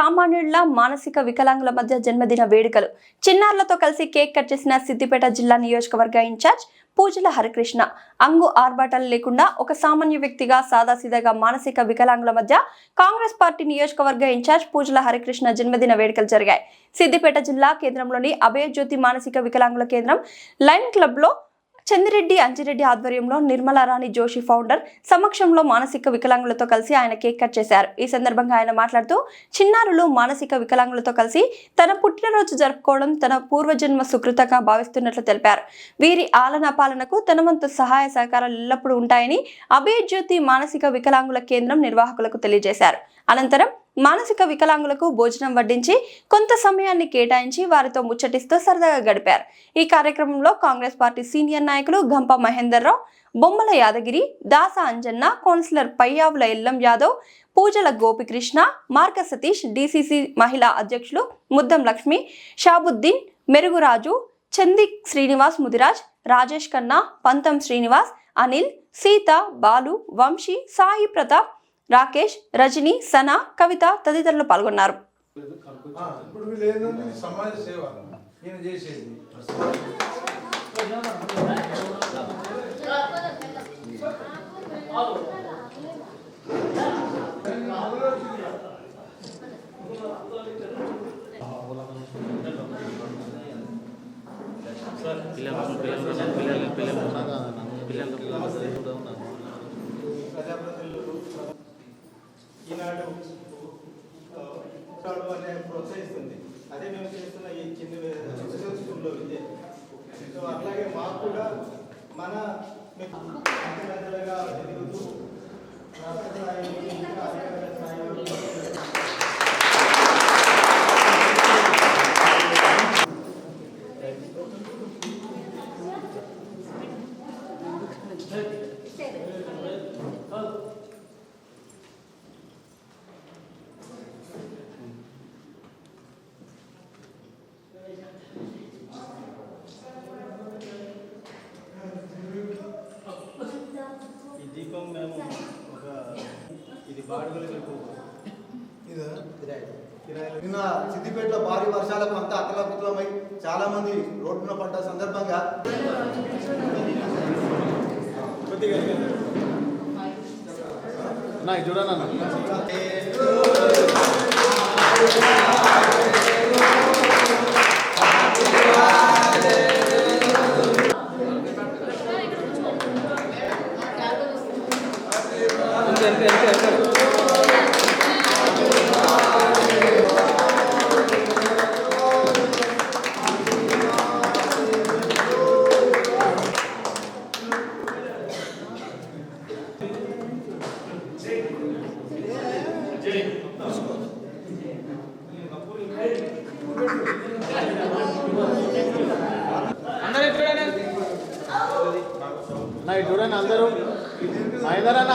సామాన్యుల మానసిక వికలాంగుల మధ్య జన్మదిన వేడుకలు. చిన్నారులతో కలిసి కేక్ కట్ చేసిన సిద్దిపేట జిల్లా నియోజకవర్గ ఇన్ఛార్జ్ పూజల హరికృష్ణ. అంగు ఆర్భాటాలు లేకుండా ఒక సామాన్య వ్యక్తిగా సాదాసీదాగా మానసిక వికలాంగుల మధ్య కాంగ్రెస్ పార్టీ నియోజకవర్గ ఇన్ఛార్జ్ పూజల హరికృష్ణ జన్మదిన వేడుకలు జరిగాయి. సిద్దిపేట జిల్లా కేంద్రంలోని అభయజ్యోతి మానసిక వికలాంగుల కేంద్రం లైన్ క్లబ్లో చందిరెడ్డి అంజిరెడ్డి ఆధ్వర్యంలో నిర్మలారాణి జోషి ఫౌండర్ సమక్షంలో మానసిక వికలాంగులతో కలిసి ఆయన కేక్ కట్ చేశారు. ఈ సందర్భంగా ఆయన మాట్లాడుతూ చిన్నారులు మానసిక వికలాంగులతో కలిసి తన పుట్టినరోజు జరుపుకోవడం తన పూర్వజన్మ సుకృతంగా భావిస్తున్నట్లు తెలిపారు. వీరి ఆలన పాలనకు తన వంతు సహాయ సహకారాలు ఎల్లప్పుడూ ఉంటాయని అభయజ్యోతి మానసిక వికలాంగుల కేంద్రం నిర్వాహకులకు తెలియజేశారు. అనంతరం మానసిక వికలాంగులకు భోజనం వడ్డించి కొంత సమయాన్ని కేటాయించి వారితో ముచ్చటిస్తూ సరదాగా గడిపారు. ఈ కార్యక్రమంలో కాంగ్రెస్ పార్టీ సీనియర్ నాయకులు గంప మహేందర్ రావు బొమ్మల యాదగిరి దాస అంజన్న కౌన్సిలర్ పయ్యావుల ఎల్లం యాదవ్ పూజల గోపికృష్ణ మార్క సతీష్ డీసీసీ మహిళా అధ్యక్షులు ముద్దం లక్ష్మి షాబుద్దీన్ మెరుగురాజు చంది శ్రీనివాస్ ముదిరాజ్ రాజేష్ ఖన్నా పంతం శ్రీనివాస్ అనిల్ సీత బాలు వంశీ సాయి ప్రతాప్ రాకేష్ రజని సనా కవిత తదితరులు పాల్గొన్నారు. పిల్లలు పిల్లలు పిల్లలు పిల్లలు. మన అంచెలంచెలుగా ఎదుగుతూ రాష్ట్ర స్థాయి స్థాయిలో ఇంకా అధికార స్థాయి వరకు ఈ దీపం మేము ఒక ఇది బాడుగలకు ఇదా కిరాయిలు నిన్న సిద్దిపేటలో భారీ వర్షాలకు అంతా అతలాకుతలమై చాలా మంది రోడ్డున పడ్డ సందర్భంగా కొద్దిగా అన్న అందరూ మహేందర్ అన్న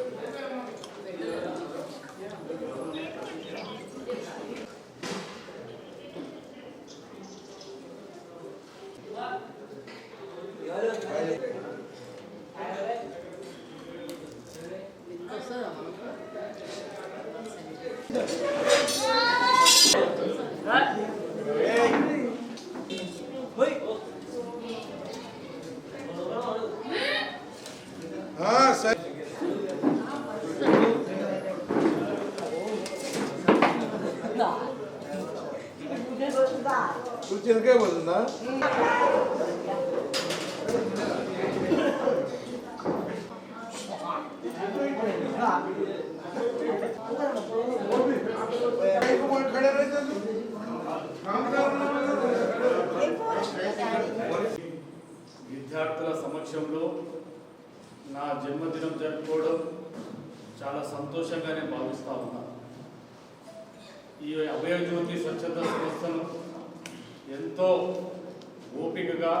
పక్షంలో నా జన్మదినం జరుపుకోవడం చాలా సంతోషంగా నేను భావిస్తా ఉన్నా. ఈ అభయజ్యోతి స్వచ్ఛత సంస్థను ఎంతో ఓపికగా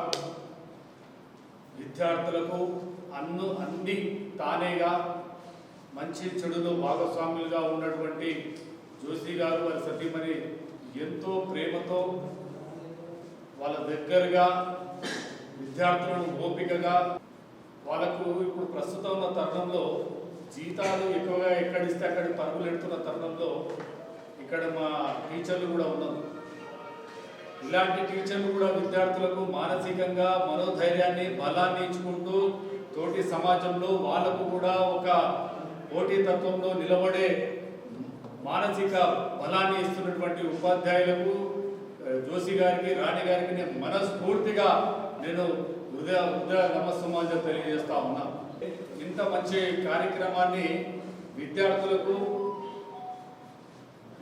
విద్యార్థులకు అన్ను అన్ని తానేగా మంచి చెడులో భాగస్వాములుగా ఉన్నటువంటి జోషి గారు వారి సతీమణి ఎంతో ప్రేమతో వాళ్ళ దగ్గరగా విద్యార్థులను ఓపికగా వాళ్ళకు ఇప్పుడు ప్రస్తుతం ఉన్న తరుణంలో జీతాలు ఎక్కువగా ఎక్కడిస్తే అక్కడ పరుగులు ఎడుతున్న తరుణంలో ఇక్కడ మా టీచర్లు కూడా ఉన్నారు. ఇలాంటి టీచర్లు కూడా విద్యార్థులకు మానసికంగా మనోధైర్యాన్ని బలాన్ని ఇచ్చుకుంటూ తోటి సమాజంలో వాళ్ళకు కూడా ఒక పోటీ తత్వంలో నిలబడే మానసిక బలాన్ని ఇస్తున్నటువంటి ఉపాధ్యాయులకు జోషి గారికి రాణి గారికి నేను మనస్ఫూర్తిగా నేను హృదయ హృదయ నమస్సమాజం తెలియజేస్తా ఉన్నా. ఇంత మంచి కార్యక్రమాన్ని విద్యార్థులకు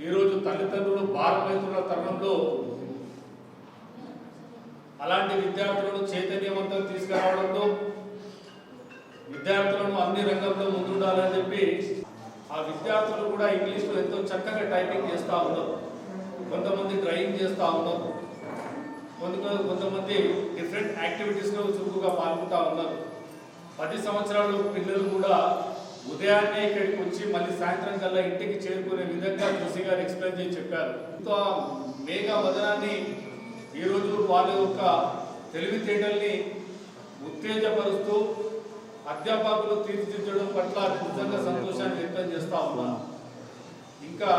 ఈరోజు తల్లిదండ్రులు భారమవుతున్న తరుణంలో అలాంటి విద్యార్థులను చైతన్యవంతం తీసుకురావడంతో విద్యార్థులను అన్ని రంగంలో ముందుండాలని చెప్పి ఆ విద్యార్థులు కూడా ఇంగ్లీష్లో ఎంతో చక్కగా టైపింగ్ చేస్తూ ఉన్నారు. కొంతమంది డ్రైవింగ్ చేస్తూ ఉన్నారు. కొంత కొంతమంది డిఫరెంట్ యాక్టివిటీస్లో చురుకుగా పాల్గొంటూ ఉన్నారు. పది సంవత్సరాలు పిల్లలు కూడా ఉదయాన్నే ఇక్కడికి వచ్చి మళ్ళీ సాయంత్రం కల్లా ఇంటికి చేరుకునే విధంగా జోషి గారు ఎక్స్ప్లెయిన్ చేసి చెప్పారు. ఎంతో మేఘ మేఘా వదనాన్ని ఈరోజు వాళ్ళ యొక్క తెలివితేటల్ని ఉత్తేజపరుస్తూ అధ్యాపకులు తీర్చిదిద్దడం పట్ల నిజంగా సంతోషాన్ని వ్యక్తం చేస్తూ ఉన్నాను ఇంకా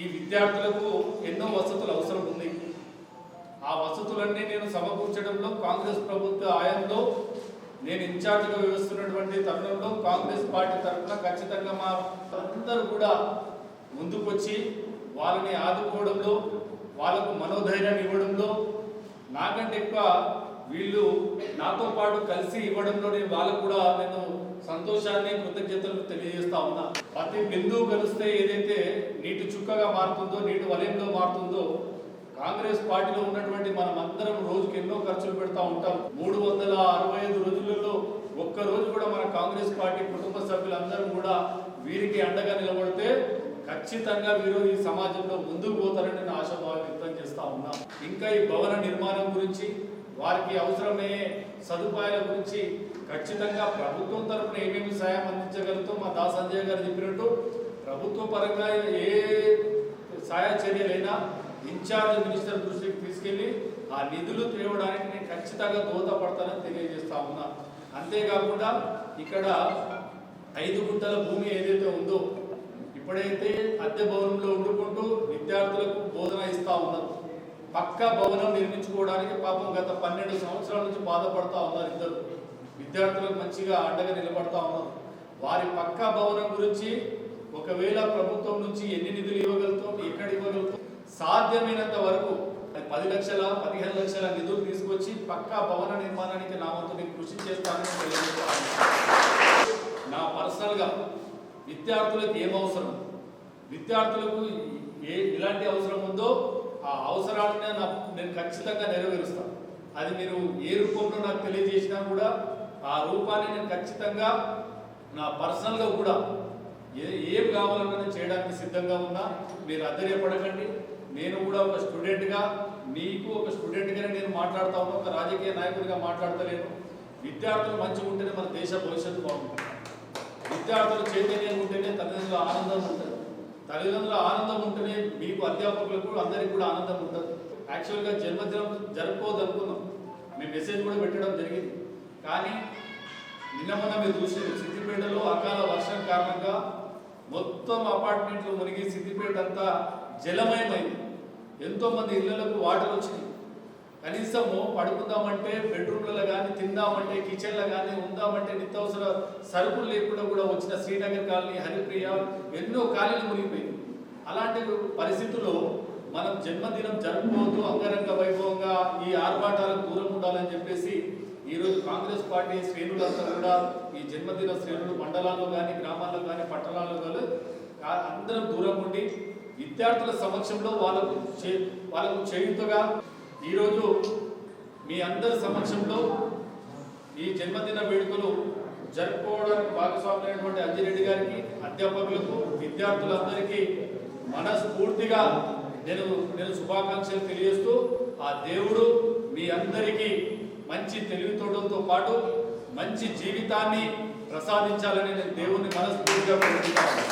ఈ విద్యార్థులకు ఎన్నో వసతులు అవసరం ఉంది. ఆ వసతులన్నీ నేను సమకూర్చడంలో కాంగ్రెస్ ప్రభుత్వ ఆయంలో నేను ఇన్ఛార్జిగా వ్యవస్తున్నటువంటి తరుణంలో కాంగ్రెస్ పార్టీ తరఫున ఖచ్చితంగా మా అందరూ కూడా ముందుకొచ్చి వాళ్ళని ఆదుకోవడంలో వాళ్ళకు మనోధైర్యాన్ని ఇవ్వడంలో నాకంటే ఎక్కువ వీళ్ళు నాతో పాటు కలిసి ఇవ్వడంలో నేను వాళ్ళకు కూడా నేను సంతోషాన్ని కృతజ్ఞతలు తెలియజేస్తా ఉన్నా. ప్రతి బిందువు కలిస్తే ఏదైతే నీటి చుక్కగా మారుతుందో నీటి వలయంలో మారుతుందో కాంగ్రెస్ పార్టీలో ఉన్నటువంటి మనం అందరం రోజుకి ఎన్నో ఖర్చులు పెడతా ఉంటాం. మూడు వందల అరవై ఐదు రోజులలో ఒక్క రోజు కూడా మన కాంగ్రెస్ పార్టీ కుటుంబ సభ్యులందరూ కూడా వీరికి అండగా నిలబడితే ఖచ్చితంగా వీరు ఈ సమాజంలో ముందుకు పోతారని నేను ఆశాభావం వ్యక్తం చేస్తా ఉన్నాం. ఇంకా ఈ భవన నిర్మాణం గురించి వారికి అవసరమయ్యే సదుపాయాల గురించి ఖచ్చితంగా ప్రభుత్వం తరఫున ఏమేమి సాయం అందించగలుగుతాం మా దా సంజయ్ గారు చెప్పినట్టు ప్రభుత్వ పరంగా ఏ సహాయ చర్యలైనా ఇన్ఛార్జ్ మినిస్టర్ దృష్టికి తీసుకెళ్ళి ఆ నిధులు తేవడానికి నేను ఖచ్చితంగా దోహదపడతానని తెలియజేస్తా ఉన్నా. అంతేకాకుండా ఇక్కడ ఐదు గుంటల భూమి ఏదైతే ఉందో ఇప్పుడైతే అద్దె భవనంలో ఉండుకుంటూ విద్యార్థులకు బోధన ఇస్తా ఉన్నారు పక్క భవనం నిర్మించుకోవడానికి పాపం గత పన్నెండు సంవత్సరాల నుంచి బాధపడతా ఉన్నారు ఇద్దరు. విద్యార్థులకు మంచిగా అండగా నిలబడతా ఉన్నారు వారి పక్క భవనం గురించి ఒకవేళ ప్రభుత్వం నుంచి ఎన్ని నిధులు ఇవ్వగలుగుతాం ఎక్కడ ఇవ్వగలుగుతాం సాధ్యమైనంత వరకు పది లక్షల పదిహేను లక్షల నిధులు తీసుకొచ్చి పక్కా భవన నిర్మాణానికి నా వంతు నేను కృషి చేస్తానని తెలియజేస్తాను. నా పర్సనల్గా విద్యార్థులకు ఏం అవసరం? విద్యార్థులకు ఏ ఎలాంటి అవసరం ఉందో ఆ అవసరాలను నా- నేను ఖచ్చితంగా నెరవేరుస్తాను. అది మీరు ఏ రూపంలో నాకు తెలియజేసినా కూడా ఆ రూపాన్ని నేను ఖచ్చితంగా నా పర్సనల్గా కూడా ఏ ఏం కావాలన్నా చేయడానికి సిద్ధంగా ఉన్నా. మీరు అధైర్యపడకండి నేను కూడా ఒక స్టూడెంట్గా మీకు ఒక స్టూడెంట్గానే నేను మాట్లాడుతా ఉన్నా ఒక రాజకీయ నాయకుడిగా మాట్లాడతలేను. విద్యార్థులు మంచిగా ఉంటేనే మన దేశ భవిష్యత్తు బాగుంటుంది. విద్యార్థులు చైతన్యం ఉంటేనే తల్లిదండ్రుల ఆనందం ఉంటుంది. తల్లిదండ్రుల ఆనందం ఉంటేనే మీకు అధ్యాపకులకు అందరికీ కూడా ఆనందం ఉంటుంది. యాక్చువల్గా జన్మదినం జరుపుకోవద్దు అనుకున్నాం మేము మెసేజ్ కూడా పెట్టడం జరిగింది. కానీ నిన్న మొన్న మీరు చూసి సిద్దిపేటలో అకాల వర్షం కారణంగా మొత్తం అపార్ట్మెంట్లు మునిగి సిద్దిపేట అంతా జలమయమైంది. ఎంతో మంది ఇళ్ళకు వాటర్ వచ్చినాయి. కనీసము పడుకుందామంటే బెడ్రూమ్లలో కానీ తిందామంటే కిచెన్లో కానీ ఉందామంటే నిత్యావసర సరుకులు లేకుండా కూడా వచ్చిన శ్రీనగర్ కాలనీ హరిప్రియ ఎన్నో ఖాళీలు మునిగిపోయింది అలాంటి పరిస్థితుల్లో మనం జన్మదినం జరుపుకోవద్దు అంగరంగ వైభవంగా ఈ ఆర్భాటాలకు దూరం ఉండాలని చెప్పేసి ఈరోజు కాంగ్రెస్ పార్టీ శ్రేణులంతా కూడా ఈ జన్మదిన శ్రేణులు మండలాల్లో కానీ గ్రామాల్లో కానీ పట్టణాల్లో కానీ అందరం దూరం ఉండి విద్యార్థుల సమక్షంలో వాళ్ళకు చే వాళ్ళకు చేయుతగా ఈరోజు మీ అందరి సమక్షంలో ఈ జన్మదిన వేడుకలు జరుపుకోవడానికి భాగస్వామైనటువంటి అంజిరెడ్డి గారికి అధ్యాపకులకు విద్యార్థులందరికీ మనస్ఫూర్తిగా నేను నేను శుభాకాంక్షలు తెలియజేస్తూ ఆ దేవుడు మీ అందరికీ మంచి తెలివితోటలతో పాటు మంచి జీవితాన్ని ప్రసాదించాలని నేను దేవుణ్ణి మనస్ఫూర్తిగా కోరుకుంటాను